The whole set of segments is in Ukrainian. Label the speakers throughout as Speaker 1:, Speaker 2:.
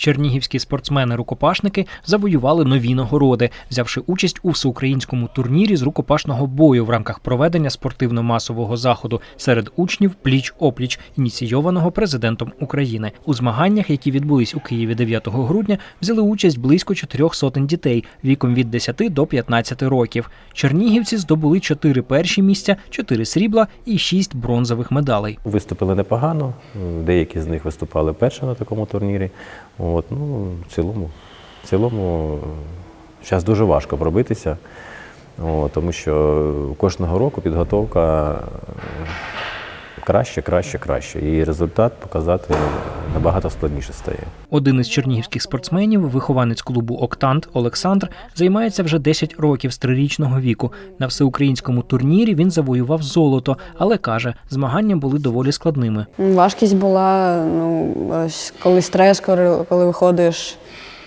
Speaker 1: Чернігівські спортсмени-рукопашники завоювали нові нагороди, взявши участь у всеукраїнському турнірі з рукопашного бою в рамках проведення спортивно-масового заходу серед учнів пліч-опліч, ініційованого президентом України. У змаганнях, які відбулись у Києві 9 грудня, взяли участь близько чотирьох сотень дітей віком від 10 до 15 років. Чернігівці здобули чотири перші місця, чотири срібла і шість бронзових медалей.
Speaker 2: Виступили непогано, деякі з них виступали перше на такому турнірі. От, ну, в цілому, в цілому зараз дуже важко пробитися, от, тому що кожного року підготовка е, краще, краще, краще. І результат показати набагато складніше стає.
Speaker 1: Один із чернігівських спортсменів, вихованець клубу Октант Олександр, займається вже 10 років з трирічного віку. На всеукраїнському турнірі він завоював золото, але каже, змагання були доволі складними.
Speaker 3: Важкість була, ну, ось коли стрес, коли, коли виходиш,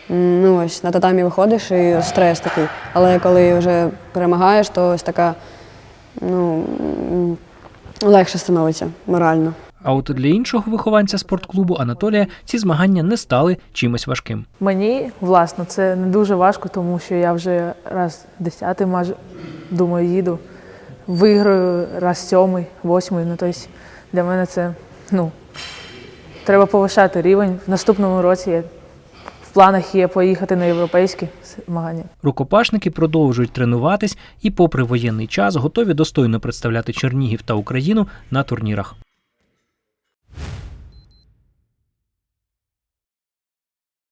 Speaker 3: ну ось на татамі виходиш і стрес такий. Але коли вже перемагаєш, то ось така ну, легше становиться морально.
Speaker 1: А от для іншого вихованця спортклубу Анатолія ці змагання не стали чимось важким.
Speaker 4: Мені, власно, це не дуже важко, тому що я вже раз десятий, майже думаю, їду. Виграю раз сьомий, восьмий. Ну, тобто для мене це ну, треба повишати рівень. В наступному році я, в планах є поїхати на європейські змагання.
Speaker 1: Рукопашники продовжують тренуватись і, попри воєнний час, готові достойно представляти Чернігів та Україну на турнірах.